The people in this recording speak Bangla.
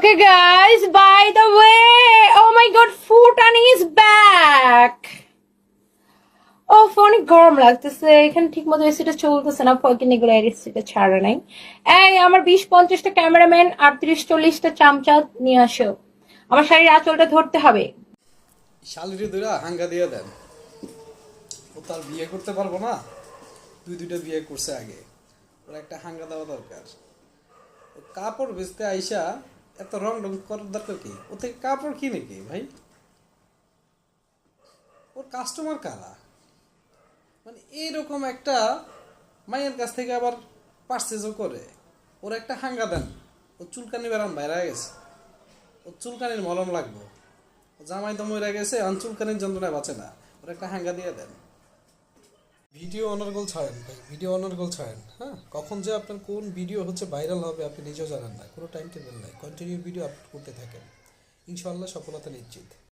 Okay, guys, by the way, oh my god, Futani is back. ও অনেক গরম লাগতেছে এখানে ঠিক মতো এসিটা চলতেছে না ফকিন এগুলো এসিটা ছাড়া নাই। এই আমার বিশ পঞ্চাশটা ক্যামেরাম্যান আটত্রিশ চল্লিশটা চামচা নিয়ে আসো। আমার শাড়ির আঁচলটা ধরতে হবে। শালিরে দুইরা হাঙ্গা দিয়ে দেন। ও তার বিয়ে করতে পারব না। দুই দুইটা বিয়ে করছে আগে। ওর একটা হাঙ্গা দেওয়া দরকার। কাপড় বেচতে আইসা এত রং রং করার দরকার কি? ও থেকে কাপড় কিনে কি ভাই? ওর কাস্টমার কারা? মানে এইরকম একটা মায়ের কাছ থেকে আবার পার্সেসও করে। ওর একটা হাঙ্গা দেন। ও চুলকানি বেড়ান বাইরে গেছে। ওর চুলকানির মলম লাগবে। ও জামাই তো মরে গেছে, এখন চুলকানির যন্ত্রণায় বাঁচে না। ওর একটা হাঙ্গা দিয়ে দেন। ভিডিও অনার গোল ছাড়েন ভাই ভিডিও অনার গোল ছাড়েন হ্যাঁ? কখন যে আপনার কোন ভিডিও হচ্ছে ভাইরাল হবে আপনি নিজেও জানেন না, কোনো টাইম টেবিল নাই কন্টিনিউ ভিডিও আপলোড করতে থাকেন। ইনশাল্লাহ সফলতা নিশ্চিত।